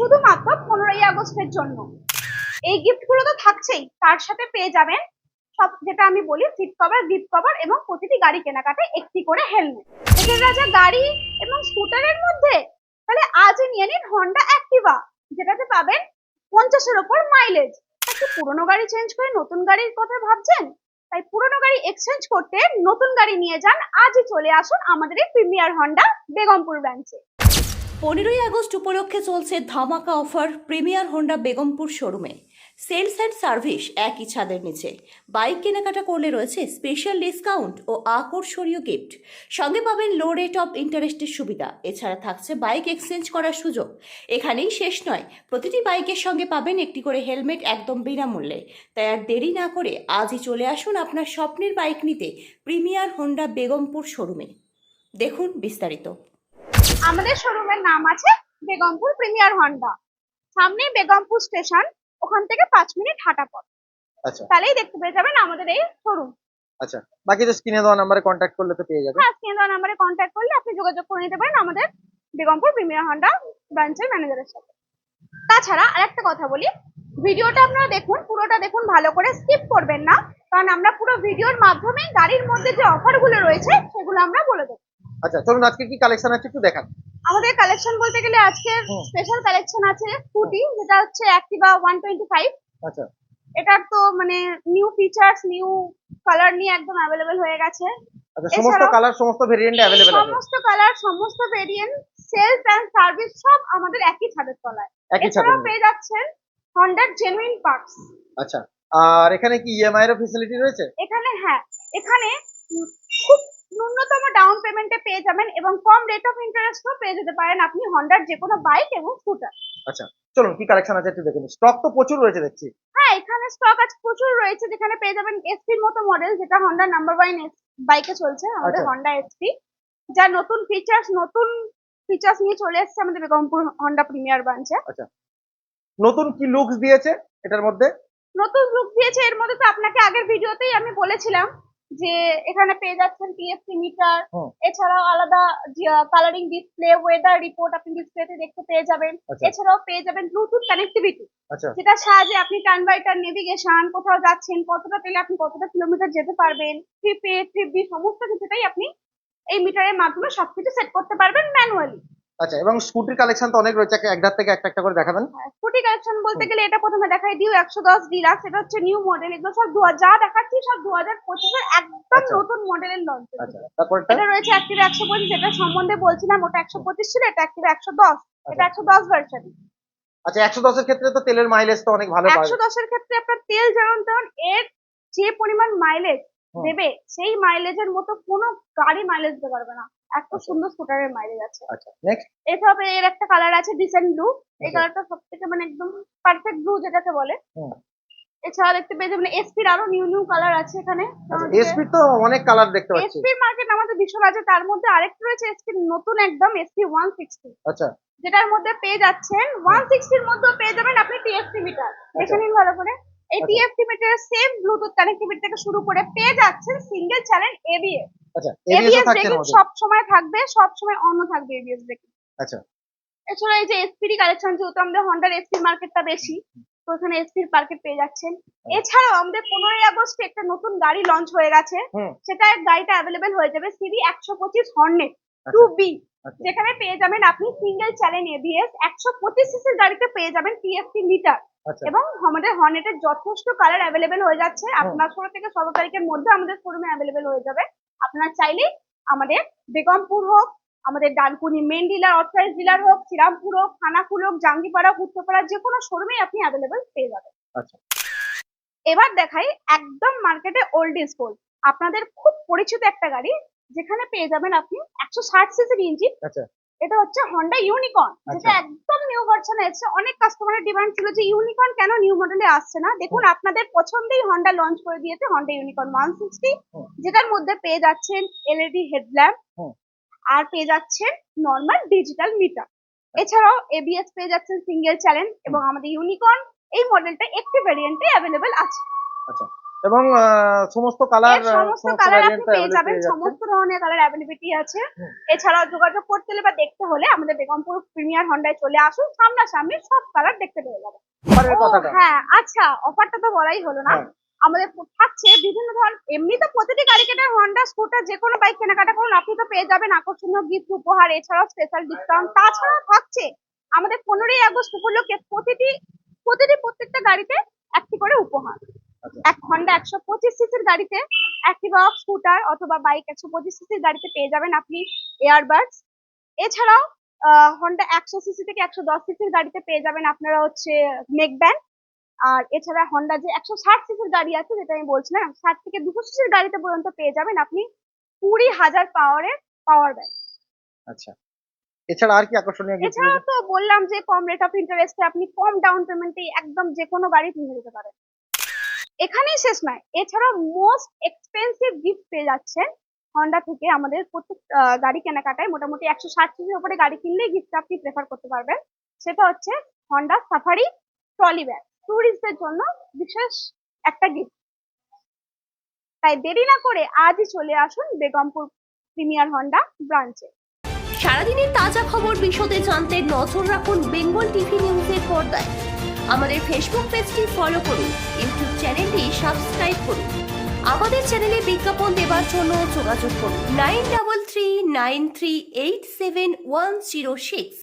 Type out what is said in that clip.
শুধুমাত্র পনেরোই আগস্টের জন্য। এই গিফটগুলো তো থাকছেই, তার সাথে পেয়ে যাবেন সব যেটা আমি বলি সিট কভার গিফট কভার এবং প্রতিটি গাড়ি কেনাকাটায় একটি করে হেলমেট রাজা গাড়ি এবং স্কুটারের মধ্যে তাহলে আজই নিয়ে নিন হন্ডা অ্যাক্টিভা যেটাতে পাবেন পঞ্চাশের ওপর মাইলেজ একটু পুরোনো গাড়ি চেঞ্জ করে নতুন গাড়ির কথা ভাবছেন? তাই পুরোনো গাড়ি এক্সচেঞ্জ করতে নতুন গাড়ি নিয়ে যান। আজই চলে আসুন আমাদের এই প্রিমিয়ার হন্ডা বেগমপুর ব্রাঞ্চে পনেরোই আগস্ট উপলক্ষে চলছে ধামাকা অফার প্রিমিয়ার হোন্ডা বেগমপুর শোরুমে। সেলস অ্যান্ড সার্ভিস একই ছাদের নিচে। বাইক কেনাকাটা করলে রয়েছে স্পেশাল ডিসকাউন্ট ও আকর্ষণীয় গিফট। সঙ্গে পাবেন লো রেট অফ ইন্টারেস্টের সুবিধা। এছাড়া থাকছে বাইক এক্সচেঞ্জ করার সুযোগ। এখানেই শেষ নয়, প্রতিটি বাইকের সঙ্গে পাবেন একটি করে হেলমেট একদম বিনামূল্যে। তাই আর দেরি না করে আজই চলে আসুন আপনার স্বপ্নের বাইক নিতে প্রিমিয়ার হোন্ডা বেগমপুর শোরুমে। দেখুন বিস্তারিত। আমাদের শোরুমের নাম আছে বেগমপুর প্রিমিয়ার হন্ডা সামনে বেগমপুর স্টেশন ওখান থেকে পাঁচ মিনিট হাঁটা পথ। আচ্ছা। তাহলেই দেখতে পেয়ে যাবেন আমাদের এই শোরুম আচ্ছা বাকি তো স্ক্রিনে দেওয়া নাম্বারে কন্ট্যাক্ট করলে তো পেয়ে যাবেন হ্যাঁ স্ক্রিন দেওয়া নাম্বারে কন্ট্যাক্ট করলে আপনি যোগাযোগ করে নিতে পারেন আমাদের বেগমপুর প্রিমিয়ার হন্ডা ব্রাঞ্চের ম্যানেজারের সাথে। তাছাড়া আরেকটা কথা বলি ভিডিওটা আপনারা দেখুন পুরোটা দেখুন ভালো করে স্কিপ করবেন না। কারণ আমরা পুরো ভিডিওর মাধ্যমে গাড়ির মধ্যে যে অফারগুলো রয়েছে সেগুলো আমরা বলে দেবো। আচ্ছা চলুন আজকে কি কালেকশন আছে একটু দেখান। আমাদের কালেকশন বলতে গেলে আজকে স্পেশাল কালেকশন আছে স্কুটি যেটা হচ্ছে অ্যাক্টিভা ওয়ান টোয়েন্টি ফাইভ আচ্ছা। এটার তো মানে নিউ ফিচার্স নিউ কালার নিয়ে একদম অ্যাভেলেবেল হয়ে গেছে। আচ্ছা সমস্ত কালার সমস্ত ভেরিয়েন্ট অ্যাভেলেবেল আছে? সমস্ত কালার সমস্ত ভেরিয়েন্ট সেলস অ্যান্ড সার্ভিস সব আমাদের একই ছাদের তলায়। একই ছাদের এছাড়াও পেয়ে যাচ্ছেন হন্ডার জেনুইন পার্টস আচ্ছা আর এখানে কি ইএমআই এর ফেসিলিটি রয়েছে? এখানে হ্যাঁ এখানে ন্যূনতম ডাউন পেমেন্টে পেয়ে যাবেন এবং কম রেট অফ ইন্টারেস্টও পেয়ে যেতে পারেন আপনি হন্ডার যে কোনো বাইক এবং স্কুটার আচ্ছা চলুন কি কালেকশন আছে একটু দেখুন স্টক তো প্রচুর রয়েছে দেখছি। হ্যাঁ এখানে স্টক আছে প্রচুর রয়েছে যেখানে পেয়ে যাবেন এসপির মতো মডেল যেটা হন্ডা নাম্বার ওয়ান বাইকে চলছে আমাদের আচ্ছা। হন্ডা এসপি যা নতুন ফিচার্স নতুন ফিচার্স নিয়ে চলে এসেছে আমাদের বেগমপুর হন্ডা প্রিমিয়ার ব্রাঞ্চে নতুন কি লুকস দিয়েছে এটার মধ্যে? নতুন লুক দিয়েছে এর মধ্যে তো আপনাকে আগের ভিডিওতেই আমি বলেছিলাম যে এখানে পেয়ে যাচ্ছেন পিএফসি মিটার এছাড়াও আলাদা কালারিং ডিসপ্লে ওয়েদার রিপোর্ট আপনি ডিসপ্লেতে দেখতে পেয়ে যাবেন। আচ্ছা। এছাড়াও পেয়ে যাবেন ব্লুটুথ কানেক্টিভিটি আচ্ছা। যেটার সাহায্যে আপনি টার্ন বাই টার্ন নেভিগেশন কোথাও যাচ্ছেন কতটা তেলে আপনি কতটা কিলোমিটার যেতে পারবেন ট্রিপ এ ট্রিপ বি সমস্ত কিছুটাই আপনি এই মিটারের মাধ্যমে সবকিছু সেট করতে পারবেন ম্যানুয়ালি আচ্ছা এবং স্কুটির কালেকশন তো অনেক রয়েছে এক ধার থেকে একটা একটা করে দেখাবেন। স্কুটি কালেকশন বলতে গেলে এটা প্রথমে দেখাই দিও একশো দশ ডিলাক্স এটা হচ্ছে নিউ মডেল এগুলো সব দু যা দেখাচ্ছি সব দু হাজার পঁচিশের একদম আচ্ছা। নতুন মডেলের লঞ্চ আচ্ছা তারপরটা? এটা রয়েছে অ্যাক্টিভা একশো পঁচিশ এটা সম্বন্ধে বলছিলাম ওটা একশো পঁচিশ ছিল এটা অ্যাক্টিভা একশো দশ এটা একশো দশ ভার্সন আচ্ছা একশো দশের ক্ষেত্রে তো তেলের মাইলেজ তো অনেক ভালো একশো দশের ক্ষেত্রে আপনার তেল যেমন তেমন এর যে পরিমাণ মাইলেজ। দেবে সেই মাইলেজের মতো কোনো গাড়ি মাইলেজ দিতে পারবে না। এত সুন্দর স্কুটারের মাইলেজ আছে। আচ্ছা নেক্সট এর একটা কালার আছে ডিসেন্ট ব্লু এই আচ্ছা। কালারটা সব থেকে মানে একদম পারফেক্ট ব্লু যেটাকে বলে। এছাড়া দেখতে পেয়ে যাবেন এসপির আরও নিউ নিউ কালার আছে এখানে। আচ্ছা এসপি তো অনেক কালার দেখতে পাচ্ছি। এসপির মার্কেট আমাদের ভীষণ আছে। তার মধ্যে আরেকটা রয়েছে এসপির নতুন একদম এসপি ওয়ান সিক্সটি আচ্ছা। যেটার মধ্যে পেয়ে যাচ্ছেন ওয়ান সিক্সটির মধ্যেও পেয়ে যাবেন আপনি টিএফসি মিটার দেখে নিন ভালো করে। এই আচ্ছা। টিএফসি মিটারের সেম ব্লুটুথ কানেক্টিভিটি থেকে শুরু করে পেয়ে যাচ্ছেন সিঙ্গেল চ্যানেল এবিএস আচ্ছা এবিএস ব্রেকিং সব সময় থাকবে সব সময় অন থাকবে এবিএস ব্রেকিং আচ্ছা। এছাড়া এই যে এসপিডি কালেকশন যেহেতু আমাদের হন্ডার এসপি মার্কেটটা বেশি তো এখানে এসপির মার্কেট পেয়ে যাচ্ছেন। এছাড়াও আমাদের পনেরোই আগস্টে একটা নতুন গাড়ি লঞ্চ হয়ে গেছে। সেটা গাড়িটা অ্যাভেলেবেল হয়ে যাবে সিবি একশো পঁচিশ হর্নেট আচ্ছা। টু বি আচ্ছা। যেখানে পেয়ে যাবেন আপনি সিঙ্গেল চ্যানেল এবিএস একশো পঁচিশ সিসির গাড়িতে পেয়ে যাবেন টিএফসি মিটার আচ্ছা। এবং আমাদের হর্নেটের যথেষ্ট কালার অ্যাভেলেবেল হয়ে যাচ্ছে। আপনার ষোলো থেকে ষোলো তারিখের মধ্যে আমাদের শোরুমে অ্যাভেলেবেল হয়ে যাবে। আপনার চাইলে আমাদের বেগমপুর হোক আমাদের Dankuni main dealer authorise dealer হোক শ্রীরামপুর হোক খানাকুল হোক জাঙ্গিপাড়া উত্তরপাড়া যে কোনো শোরুমে আপনি অ্যাভেলেবেল পেয়ে যাবেন। আচ্ছা। এবার দেখাই একদম মার্কেটে ওল্ড ইজ গোল্ড আপনাদের খুব পরিচিত একটা গাড়ি যেখানে পেয়ে যাবেন আপনি একশো ষাট সিসির ইঞ্জিন এটা হচ্ছে হন্ডা ইউনিকর্ন যেটা আচ্ছা। একদম নিউ ভার্সনে এসেছে। অনেক কাস্টমারের ডিমান্ড ছিল যে ইউনিকর্ন কেন নিউ মডেলে আসছে না? দেখুন আপনাদের পছন্দেই হন্ডা লঞ্চ করে দিয়েছে হন্ডা ইউনিকর্ন ওয়ান সিক্সটি যেটার মধ্যে পেয়ে যাচ্ছেন এলইডি হেডল্যাম্প। আর পেয়ে যাচ্ছেন নর্মাল ডিজিটাল মিটার এছাড়াও এবিএস পেয়ে যাচ্ছেন সিঙ্গেল চ্যানেল এবং আমাদের ইউনিকর্ন এই মডেলটা একটি ভ্যারিয়েন্টে অ্যাভেলেবেল আছে। আচ্ছা। এবং সমস্ত কালার সমস্ত কালার আপনি পেয়ে যাবেন। সমস্ত ধরনের কালার অ্যাভেলেবিলিটি আছে। হুম। এছাড়াও যোগাযোগ করতে হলে বা দেখতে হলে আমাদের বেগমপুর প্রিমিয়ার হন্ডায় চলে আসুন। সামনাসামনি সব কালার দেখতে পেয়ে যাবেন। হ্যাঁ আচ্ছা অফারটা তো বলাই হলো না। হ্যাঁ। আমাদের থাকছে বিভিন্ন ধরনের এমনি তো প্রতিটি গাড়ি কেনার হন্ডা স্কুটার যে কোনো বাইক কেনাকাটা করুন আপনি তো পেয়ে যাবেন আকর্ষণীয় গিফট উপহার এছাড়াও স্পেশাল ডিসকাউন্ট তাছাড়াও থাকছে আমাদের পনেরোই আগস্ট উপলক্ষে প্রতিটি প্রতিটি প্রত্যেকটা গাড়িতে হন্ডা একশো পঁচিশ সিসির গাড়িতে অ্যাক্টিভা স্কুটার অথবা বাইক একশো পঁচিশ সিসির গাড়িতে পেয়ে যাবেন আপনি এয়ারবাডস এছাড়াও হন্ডা একশো সিসি থেকে একশো দশ সিসির গাড়িতে পেয়ে যাবেন আপনারা হচ্ছে নেক ব্যান্ড আর এছাড়া হন্ডা যে একশো ষাট সিসির গাড়ি আছে যেটা আমি বলছিলাম ষাট থেকে দুশো সিসির গাড়িতে পর্যন্ত পেয়ে যাবেন আপনি কুড়ি হাজার পাওয়ারের পাওয়ার ব্যাংক আচ্ছা। এছাড়া আর কি আকর্ষণীয় তো বললাম যে কম রেট অফ ইন্টারেস্টে আপনি কম ডাউন পেমেন্টে একদম যে কোনো গাড়ি কিনে নিতে পারেন। এখানেই শেষ নয়। এছাড়া মোস্ট এক্সপেন্সিভ গিফট পেয়ে যাচ্ছেন হন্ডা থেকে। আমাদের প্রত্যেক গাড়ি কেনাকাটায় মোটামুটি একশো ষাট সিসির উপরে গাড়ি কিনলেই গিফট আপনি প্রেফার করতে পারবেন। সেটা হচ্ছে হন্ডা সাফারি ট্রলি ব্যাগ ট্যুরিস্টদের জন্য বিশেষ একটা গিফট তাই দেরি না করে আজই চলে আসুন বেগমপুর প্রিমিয়ার হন্ডা ব্রাঞ্চে সারাদিনের তাজা খবর বিশদে জানতে নজর রাখুন বেঙ্গল টিভি নিউজের পর্দায়। আমাদের ফেসবুক পেজটি ফলো করুন ইউটিউব চ্যানেলটি সাবস্ক্রাইব করুন। আমাদের চ্যানেলে বিজ্ঞাপন দেওয়ার জন্য যোগাযোগ করুন। Nine double three nine three eight seven one zero six